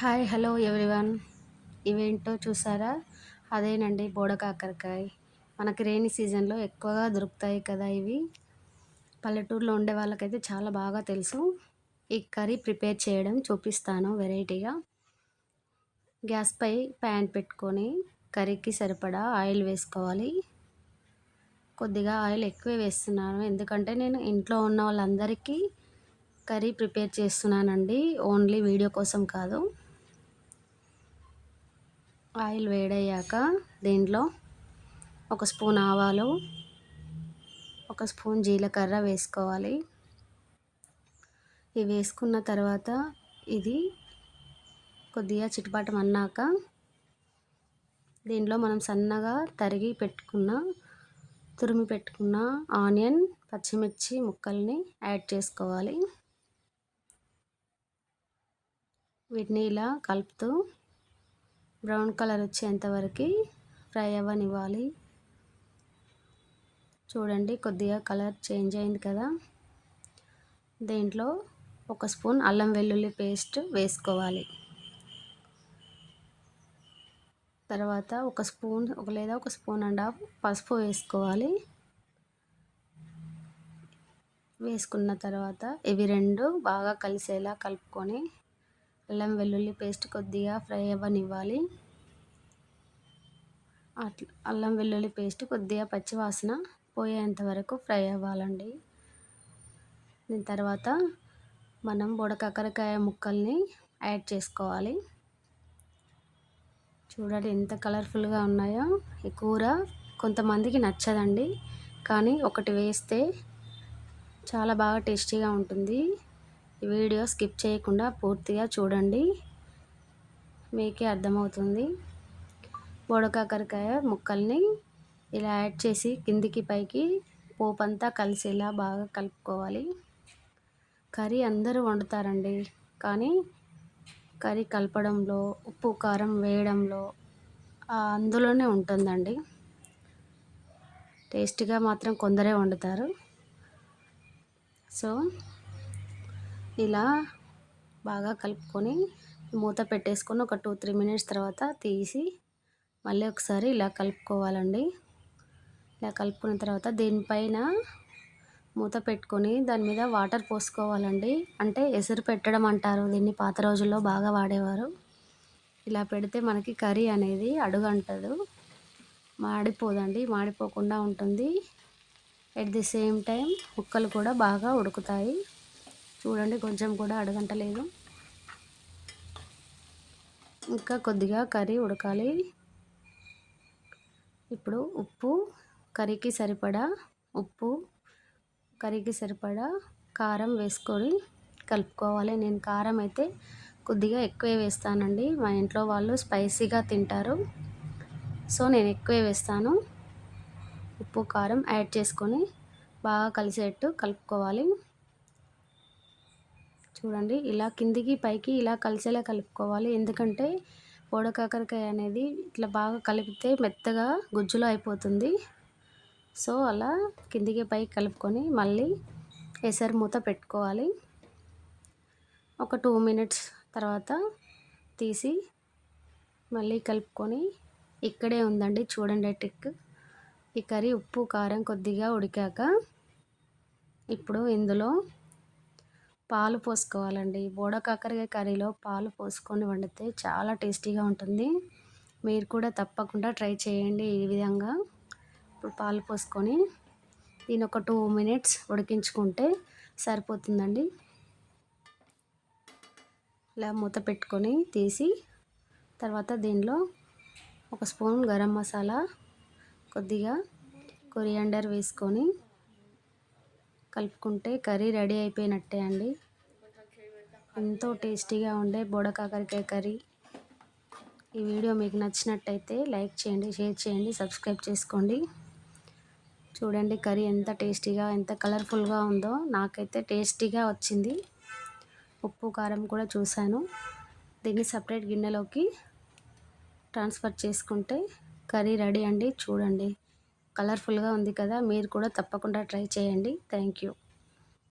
Hi hello everyone. ఇవేంటో చూసారా? అదేనండి బోడకాకరకాయ మనకి రెయినీ సీజన్లో ఎక్కువగా దొరుకుతాయి కదా ఇవి. పల్లెటూరులో ఉండే వాళ్ళకైతే చాలా బాగా తెలుసు. ఈ కర్రీ ప్రిపేర్ చేయడం చూపిస్తాను వెరైటీగా. గ్యాస్పై ప్యాన్ పెట్టుకొని కర్రీకి సరిపడా ఆయిల్ వేసుకోవాలి. కొద్దిగా ఆయిల్ ఎక్కువే వేస్తున్నాను. ఎందుకంటే నేను ఇంట్లో ఉన్న వాళ్ళందరికీ కర్రీ ప్రిపేర్ చేస్తున్నానండి. ఓన్లీ వీడియో కోసం కాదు. ఆయిల్ వేడయ్యాక దీంట్లో ఒక స్పూన్ ఆవాలు ఒక స్పూన్ జీలకర్ర వేసుకోవాలి. ఇవి వేసుకున్న తర్వాత ఇది కొద్దిగా చిటపటం అన్నాక దీంట్లో మనం సన్నగా తరిగి పెట్టుకున్న తురిమి పెట్టుకున్న ఆనియన్ పచ్చిమిర్చి ముక్కల్ని యాడ్ చేసుకోవాలి. వీటిని ఇలా కలుపుతూ బ్రౌన్ కలర్ వచ్చేంతవరకు ఫ్రై అవ్వనివ్వాలి. చూడండి కొద్దిగా కలర్ చేంజ్ అయింది కదా. దీంట్లో ఒక స్పూన్ అల్లం వెల్లుల్లి పేస్ట్ వేసుకోవాలి. తర్వాత ఒక స్పూన్ ఒక లేదా ఒక స్పూన్ అండ్ హాఫ్ పసుపు వేసుకోవాలి. వేసుకున్న తర్వాత ఇవి రెండు బాగా కలిసేలా కలుపుకొని అల్లం వెల్లుల్లి పేస్ట్ కొద్దిగా ఫ్రై అవ్వనివ్వాలి. అట్లా అల్లం వెల్లుల్లి పేస్ట్ కొద్దిగా పచ్చివాసన పోయేంత వరకు ఫ్రై అవ్వాలండి. దీని తర్వాత మనం బుడకాకరకాయ ముక్కల్ని యాడ్ చేసుకోవాలి. చూడండి ఎంత కలర్ఫుల్గా ఉన్నాయో. ఈ కూర కొంతమందికి నచ్చదండి కానీ ఒకటి వేస్తే చాలా బాగా టేస్టీగా ఉంటుంది. వీడియో స్కిప్ చేయకుండా పూర్తిగా చూడండి. మీకే అర్థమవుతుంది. బోడకాకరకాయ ముక్కల్ని ఇలా యాడ్ చేసి కిందికి పైకి పోపంతా కలిసేలా బాగా కలుపుకోవాలి. కర్రీ అందరూ వండుతారండి. కానీ కర్రీ కలపడంలో ఉప్పు కారం వేయడంలో అందులోనే ఉంటుందండి. టేస్ట్గా మాత్రం కొందరే వండుతారు. సో ఇలా బాగా కలుపుకొని మూత పెట్టేసుకొని ఒక టూ త్రీ మినిట్స్ తర్వాత తీసి మళ్ళీ ఒకసారి ఇలా కలుపుకోవాలండి. ఇలా కలుపుకున్న తర్వాత దీనిపైన మూత పెట్టుకొని దాని మీద వాటర్ పోసుకోవాలండి. అంటే ఎసురు పెట్టడం అంటారు దీన్ని పాత రోజుల్లో బాగా వాడేవారు. ఇలా పెడితే మనకి కర్రీ అనేది అడుగంటదు. మాడిపోదండి మాడిపోకుండా ఉంటుంది. ఎట్ ది సేమ్ టైం ముక్కలు కూడా బాగా ఉడుకుతాయి. చూడండి కొంచెం కూడా అడగంటలేదు. ఇంకా కొద్దిగా కర్రీ ఉడకాలి. ఇప్పుడు ఉప్పు కర్రీకి సరిపడా ఉప్పు కర్రీకి సరిపడా కారం వేసుకొని కలుపుకోవాలి. నేను కారం అయితే కొద్దిగా ఎక్కువే వేస్తానండి. మా ఇంట్లో వాళ్ళు స్పైసీగా తింటారు. సో నేను ఎక్కువే వేస్తాను. ఉప్పు కారం యాడ్ చేసుకొని బాగా కలిసేట్టు కలుపుకోవాలి. చూడండి ఇలా కిందికి పైకి ఇలా కలిసేలా కలుపుకోవాలి. ఎందుకంటే కాకరకాయ అనేది ఇట్లా బాగా కలిపితే మెత్తగా గుజ్జులో అయిపోతుంది. సో అలా కిందికి పైకి కలుపుకొని మళ్ళీ ఎసరు మూత పెట్టుకోవాలి. ఒక టూ మినిట్స్ తర్వాత తీసి మళ్ళీ కలుపుకొని ఇక్కడే ఉందండి చూడండి టిక్. ఈ కర్రీ ఉప్పు కారం కొద్దిగా ఉడికాక ఇప్పుడు ఇందులో పాలు పోసుకోవాలండి. బోడ కాకరకాయ కర్రీలో పాలు పోసుకొని వండితే చాలా టేస్టీగా ఉంటుంది. మీరు కూడా తప్పకుండా ట్రై చేయండి ఈ విధంగా. ఇప్పుడు పాలు పోసుకొని దీని ఒక టూ మినిట్స్ ఉడికించుకుంటే సరిపోతుందండి. ఇలా మూత పెట్టుకొని తీసి తర్వాత దీనిలో ఒక స్పూన్ గరం మసాలా కొద్దిగా కొరియాండర్ వేసుకొని కలుపుకుంటే కర్రీ రెడీ అయిపోయినట్టే అండి. ఎంతో టేస్టీగా ఉండే బోడకాకరకాయ కర్రీ. ఈ వీడియో మీకు నచ్చినట్టయితే లైక్ చేయండి షేర్ చేయండి సబ్స్క్రైబ్ చేసుకోండి. చూడండి కర్రీ ఎంత టేస్టీగా ఎంత కలర్ఫుల్గా ఉందో. నాకైతే టేస్టీగా వచ్చింది. ఉప్పు కారం కూడా చూశాను. దీన్ని సపరేట్ గిన్నెలోకి ట్రాన్స్ఫర్ చేసుకుంటే కర్రీ రెడీ అండి. చూడండి. కలర్ఫుల్గా ఉంది కదా మీరు కూడా తప్పకుండా ట్రై చేయండి. Thank you